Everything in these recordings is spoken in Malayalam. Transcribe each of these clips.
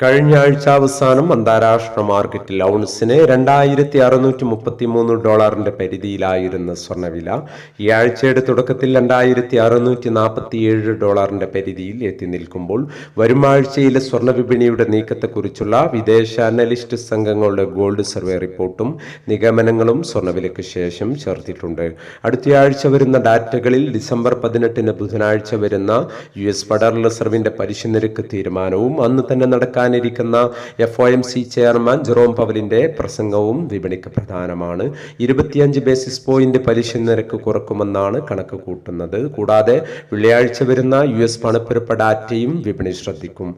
കഴിഞ്ഞ ആഴ്ച അവസാനം അന്താരാഷ്ട്ര മാർക്കറ്റിൽ ഔൺസിന് രണ്ടായിരത്തി അറുന്നൂറ്റി മുപ്പത്തി മൂന്ന് ഡോളറിന്റെ പരിധിയിലായിരുന്ന സ്വർണവില ഈ ആഴ്ചയുടെ തുടക്കത്തിൽ രണ്ടായിരത്തി അറുന്നൂറ്റി നാൽപ്പത്തി ഏഴ് ഡോളറിന്റെ പരിധിയിൽ എത്തി നിൽക്കുമ്പോൾ വരും ആഴ്ചയിലെ സ്വർണ വിപണിയുടെ നീക്കത്തെക്കുറിച്ചുള്ള വിദേശ അനലിസ്റ്റ് സംഘങ്ങളുടെ ഗോൾഡ് സർവേ റിപ്പോർട്ടും നിഗമനങ്ങളും സ്വർണവിലയ്ക്ക് ശേഷം ചേർത്തിട്ടുണ്ട്. അടുത്തയാഴ്ച വരുന്ന ഡാറ്റകളിൽ ഡിസംബർ പതിനെട്ടിന് ബുധനാഴ്ച വരുന്ന യു എസ് ഫെഡറൽ റിസർവിന്റെ പലിശ നിരക്ക് തീരുമാനവും അന്ന് തന്നെ നടക്കാനിരിക്കുന്ന F O M C chairman Jerome പവലിന്റെ പ്രസംഗവും വിപണിക്ക് പ്രധാനമാണ്. ഇരുപത്തിയഞ്ച് ബേസിസ് പോയിന്റ് പലിശ നിരക്ക് കുറക്കുമെന്നാണ് കണക്ക് കൂട്ടുന്നത്. കൂടാതെ വെള്ളിയാഴ്ച വരുന്ന യു എസ് പണപ്പെരുപ്പ ഡാറ്റയും വിപണി ശ്രദ്ധിക്കും.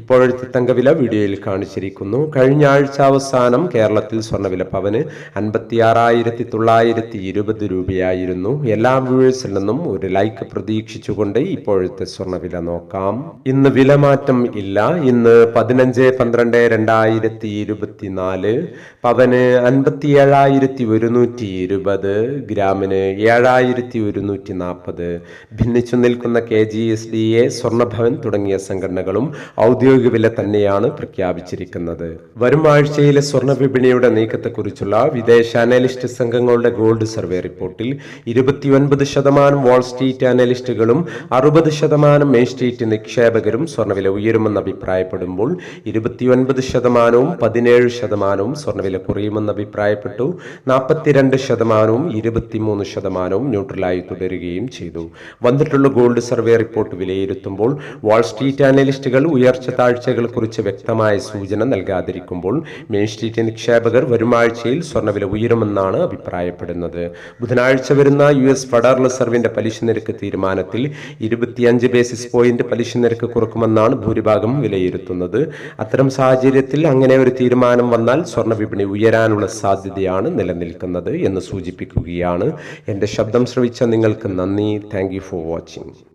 ഇപ്പോഴത്തെ തങ്കവില വീഡിയോയിൽ കാണിച്ചിരിക്കുന്നു. കഴിഞ്ഞ ആഴ്ച അവസാനം കേരളത്തിൽ സ്വർണവില പവന് അൻപത്തി ആറായിരത്തി തൊള്ളായിരത്തി ഇരുപത് രൂപയായിരുന്നു. എല്ലാ വ്യൂവേഴ്സിൽ നിന്നും ഒരു ലൈക്ക് പ്രതീക്ഷിച്ചുകൊണ്ട് ഇപ്പോഴത്തെ സ്വർണവില നോക്കാം. ഇന്ന് വിലമാറ്റം ഇല്ല. ഇന്ന് പതിനഞ്ച് പന്ത്രണ്ട് രണ്ടായിരത്തി ഇരുപത്തിനാല് പവന് അൻപത്തി ഏഴായിരത്തി ഒരുന്നൂറ്റി ഇരുപത് ഗ്രാമിന് ഏഴായിരത്തി ഒരുന്നൂറ്റി നാൽപ്പത് ഭിന്നിച്ചു നിൽക്കുന്ന K G S D A Swarnabhavan തുടങ്ങിയ സംഘടനകളും ഔദ്യോഗിക വില തന്നെയാണ് പ്രഖ്യാപിച്ചിരിക്കുന്നത്. വരും ആഴ്ചയിലെ സ്വർണ വിപണിയുടെ നീക്കത്തെക്കുറിച്ചുള്ള വിദേശ അനലിസ്റ്റ് സംഘങ്ങളുടെ ഗോൾഡ് സർവേ റിപ്പോർട്ടിൽ ഇരുപത്തിയൊൻപത് ശതമാനം വാൾ സ്ട്രീറ്റ് അനലിസ്റ്റുകളും അറുപത് ശതമാനം മെയിൻ സ്ട്രീറ്റ് നിക്ഷേപകരും സ്വർണവില ഉയരുമെന്ന് അഭിപ്രായപ്പെടുമ്പോൾ ഇരുപത്തിയൊൻപത് ശതമാനവും പതിനേഴ് ശതമാനവും സ്വർണവില കുറയുമെന്ന് അഭിപ്രായപ്പെട്ടു. നാൽപ്പത്തിരണ്ട് ശതമാനവും ഇരുപത്തിമൂന്ന് ശതമാനവും ന്യൂട്രലായി തുടരുകയും ചെയ്തു. വന്നിട്ടുള്ള ഗോൾഡ് സർവേ റിപ്പോർട്ട് വിലയിരുത്തുമ്പോൾ വാൾസ്ട്രീറ്റ് അനലിസ്റ്റുകൾ ഉയർച്ച താഴ്ചകളെക്കുറിച്ച് വ്യക്തമായ സൂചന നൽകാതിരിക്കുമ്പോൾ മെയിൻ സ്ട്രീറ്റ് നിക്ഷേപകർ വരുമാഴ്ചയിൽ സ്വർണവില ഉയരുമെന്നാണ് അഭിപ്രായപ്പെടുന്നത്. ബുധനാഴ്ച വരുന്ന യു എസ് ഫെഡറൽ റിസർവിന്റെ പലിശ നിരക്ക് തീരുമാനത്തിൽ ഇരുപത്തിയഞ്ച് ബേസിസ് പോയിന്റ് പലിശ നിരക്ക് കുറക്കുമെന്നാണ് ഭൂരിഭാഗം വിലയിരുത്തുന്നത്. അത്തരം സാഹചര്യത്തിൽ അങ്ങനെ ഒരു തീരുമാനം വന്നാൽ സ്വർണ വിപണി ഉയരാനുള്ള സാധ്യതയാണ് നിലനിൽക്കുന്നത് എന്ന് സൂചിപ്പിക്കുകയാണ്. എന്റെ ശബ്ദം ശ്രവിച്ച നിങ്ങൾക്ക് നന്ദി. Thank for watching